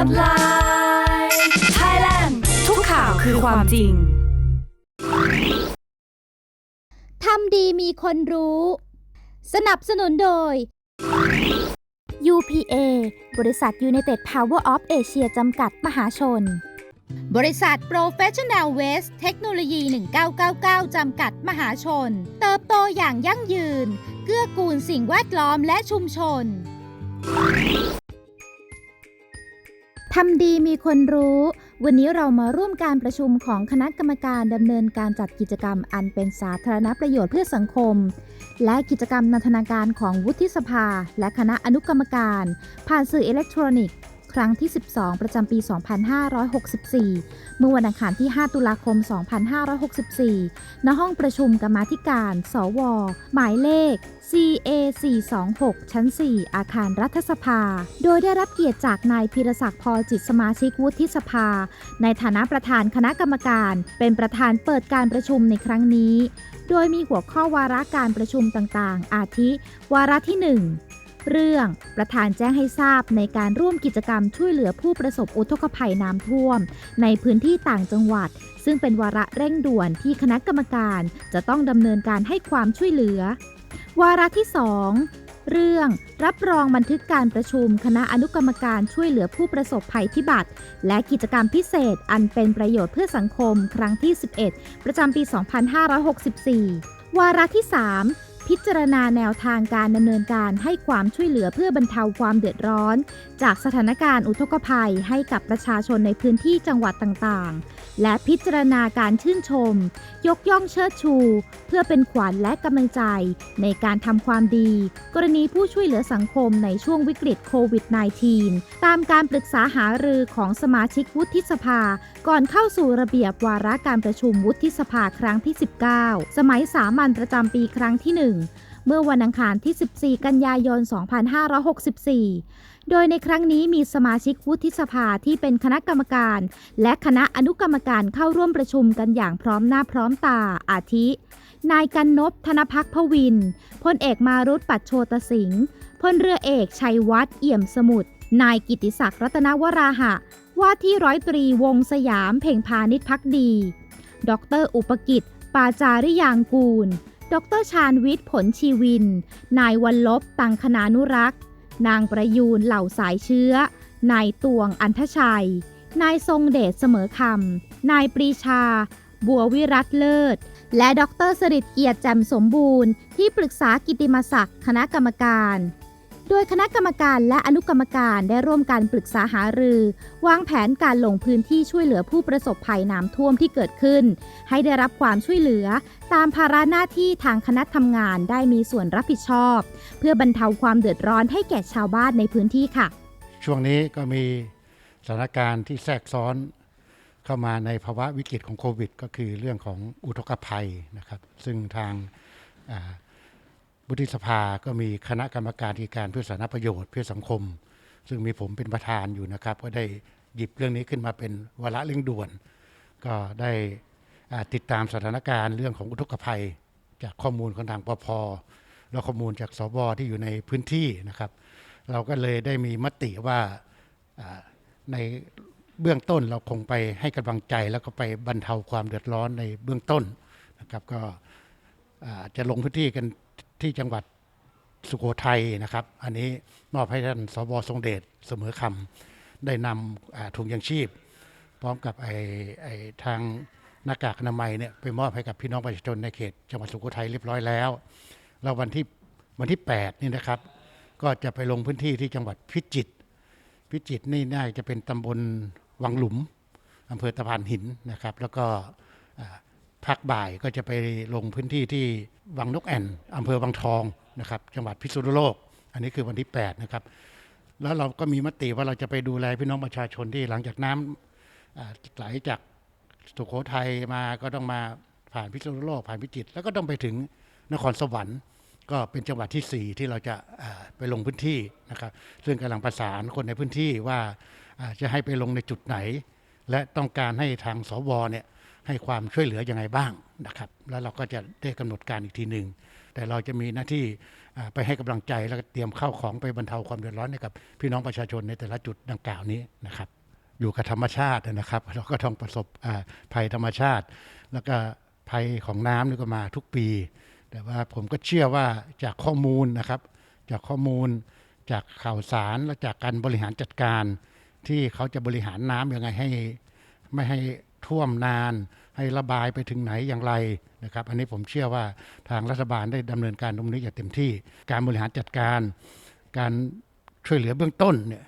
Spotlight Thailand ทุกข่าวคือความจริง ทำดีมีคนรู้ สนับสนุนโดย UPA บริษัท United Power of Asia จำกัดมหาชน บริษัท Professional Waste เทคโนโลยี 1999 จำกัดมหาชน เติบโตอย่างยั่งยืน เกื้อกูลสิ่งแวดล้อมและชุมชน ทำดีมีคนรู้ วันนี้เรามาร่วมการประชุมของคณะกรรมการดำเนินการจัดกิจกรรมอันเป็นสาธารณประโยชน์เพื่อสังคม และกิจกรรมนันทนาการของวุฒิสภา และคณะอนุกรรมการ ผ่านสื่ออิเล็กทรอนิกส์ ครั้งที่ 12 ประจำปี 2564 เมื่อวันอังคารที่ 5 ตุลาคม 2564 ณ ห้องประชุมกรรมาธิการ สว หมายเลข CA 426ชั้น 4 อาคารรัฐสภา โดยได้รับเกียรติจากนายพิรศักดิ์พอจิตสมาชิกวุฒิสภา ในฐานะประธานคณะกรรมการ เป็นประธานเปิดการประชุมในครั้งนี้ โดยมีหัวข้อวาระการประชุมต่างๆ อาทิ วาระที่ 1 เรื่องประธานแจ้งให้ทราบในการร่วมกิจกรรมช่วยเหลือผู้ประสบอุทกภัยน้ำท่วม ในพื้นที่ต่างจังหวัด ซึ่งเป็นวาระเร่งด่วนที่คณะกรรมการจะต้องดำเนินการให้ความช่วยเหลือ วาระที่ 2เรื่องรับรองบันทึกการประชุมคณะอนุกรรมการช่วยเหลือผู้ประสบภัยพิบัติ และกิจกรรมพิเศษอันเป็นประโยชน์เพื่อสังคมครั้งที่ 11 ประจำปี 2564 วาระที่ 3 พิจารณาแนวทางการดำเนินการให้ความช่วยเหลือเพื่อบรรเทาความเดือดร้อน จากสถานการณ์อุทกภัยให้กับประชาชนในพื้นที่จังหวัดต่างๆ และพิจารณาการชื่นชม ยกย่องเชิดชู เพื่อเป็นขวัญและกำลังใจ ในการทำความดี กรณีผู้ช่วยเหลือสังคมในช่วงวิกฤตโควิด -19 ตามการปรึกษาหารือของสมาชิกวุฒิสภา ก่อนเข้าสู่ระเบียบวาระการประชุมวุฒิสภาครั้งที่ 19 สมัยสามัญประจำปีครั้งที่ 1เมื่อวันอังคารที่ 14 กันยายน 2564 โดยในครั้งนี้มีสมาชิกวุฒิสภาที่เป็นคณะกรรมการ และคณะอนุกรรมการเข้าร่วมประชุมกันอย่างพร้อมหน้าพร้อมตาอาทิ นายกันนพธนพักพวินพลเอกมารุตปัจโชตสิงห์พลเรือเอกชัยวัฒน์เอี่ยมสมุทรนายกิติศักดิ์รัตนวราหะ ว่าที่ร้อยตรีวงสยามเพ่งพาณิชพักดี ดร อุปกิจ ปาจาริยางกูล ดรชาญวิทย์ผลชีวิน นายวันลบตังคณานุรักษ์ นางประยูนเหล่าสายเชื้อ นายตวงอันทชัย นายทรงเดชเสมอคำ นายปรีชา บัววิรัตเลิศ และดรสริตเกียรติแจ่มสมบูรณ์ ที่ปรึกษากิตติมศักดิ์คณะกรรมการ โดยคณะกรรมการและอนุกรรมการได้ร่วมการปรึกษาหารือ วางแผนการลงพื้นที่ช่วยเหลือผู้ประสบภัยน้ำท่วมที่เกิดขึ้น ให้ได้รับความช่วยเหลือ ตามภาระหน้าที่ทางคณะทำงานได้มีส่วนรับผิดชอบ เพื่อบรรเทาความเดือดร้อนให้แก่ชาวบ้านในพื้นที่ค่ะ ช่วงนี้ก็มีสถานการณ์ที่แทรกซ้อนเข้ามาในภาวะวิกฤตของโควิด ก็คือเรื่องของอุทกภัยนะครับ ซึ่งทางา วุฒิสภาก็มีคณะกรรมการกิจการเพื่อสาธารณประโยชน์เพื่อสังคม ซึ่งมีผมเป็นประธานอยู่นะครับ ก็ได้หยิบเรื่องนี้ขึ้นมาเป็นวาระเร่งด่วน ก็ได้ติดตามสถานการณ์เรื่องของอุทกภัย จากข้อมูลของทางปพและข้อมูลจากสบที่อยู่ในพื้นที่นะครับ เราก็เลยได้มีมติว่าในเบื้องต้นเราคงไปให้กำลังใจแล้วก็ไปบรรเทาความเดือดร้อนในเบื้องต้นนะครับ ก็จะลงพื้นที่กัน ที่จังหวัดสุโขทัยนะครับ อันนี้มอบให้ท่านสบทรงเดชเสมอคำได้นำถุงยังชีพ พร้อมกับไอ้ไอ้ทางหน้ากากอนามัยเนี่ยไปมอบให้กับพี่น้องประชาชนในเขตจังหวัดสุโขทัยเรียบร้อยแล้วแล้ววันที่วันที่ 8 นี่นะครับ ก็จะไปลงพื้นที่ที่จังหวัดพิจิตรพิจิตรนี่น่าจะเป็นตำบลวังหลุมอำเภอตะพานหินนะครับ แล้วก็ อ่าภาคบ่ายก็จะไปลงพื้นที่ที่วังนกแอ่นอำเภอวังทองนะครับจังหวัดพิษณุโลก อันนี้คือวันที่ 8 นะครับ แล้วเราก็มีมติว่าเราจะไปดูแลพี่น้องประชาชนที่หลังจากน้ำอ่าไหลจากสุโขทัยมาก็ต้องมาผ่านพิษณุโลกผ่านพิจิตรแล้วก็ต้องไปถึงนครสวรรค์ ก็เป็นจังหวัดที่ 4 ที่เราจะไปลงพื้นที่นะครับซึ่งกำลังประสานคนในพื้นที่ว่าจะให้ไปลงในจุดไหน และต้องการให้ทางสวเนี่ย ให้ความช่วยเหลือยังไงบ้างนะครับ แล้วเราก็จะได้กำหนดการอีกทีหนึ่งแต่เราจะมีหน้าที่ไปให้กำลังใจแล้วก็เตรียมเข้าของไปบรรเทาความเดือดร้อนให้กับพี่น้องประชาชนในแต่ละจุดดังกล่าวนี้นะครับ อยู่กับธรรมชาตินะครับ เราก็ต้องประสบภัยธรรมชาติ แล้วก็ภัยของน้ำนี่ก็มาทุกปี แต่ว่าผมก็เชื่อว่าจากข้อมูลนะครับ จากข้อมูลจากข่าวสารและจากการบริหารจัดการ ที่เขาจะบริหารน้ำยังไงให้ไม่ให้ ท่วมนาน ให้ระบายไปถึงไหนอย่างไรนะครับ อันนี้ผมเชื่อว่าทางรัฐบาลได้ดำเนินการตรงนี้อย่างเต็มที่ การบริหารจัดการ การช่วยเหลือเบื้องต้นเนี่ย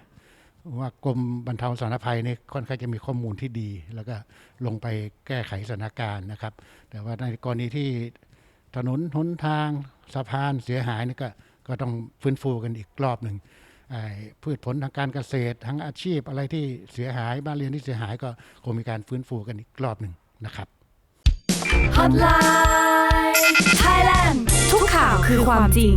ว่ากรมบรรเทาสาธารณภัยนี่ค่อนข้างจะมีข้อมูลที่ดี แล้วก็ลงไปแก้ไขสถานการณ์นะครับ แต่ว่าในกรณีที่ถนนหนทางสะพานเสียหายนี่ก็ก็ต้องฟื้นฟูกันอีกรอบหนึ่ง พืชผลทางการเกษตร ทั้งอาชีพอะไรที่เสียหายบ้านเรือนที่เสียหายก็คงมีการฟื้นฟูกันอีกรอบหนึ่งนะครับ Hotline Thailand ทุกข่าวคือความจริง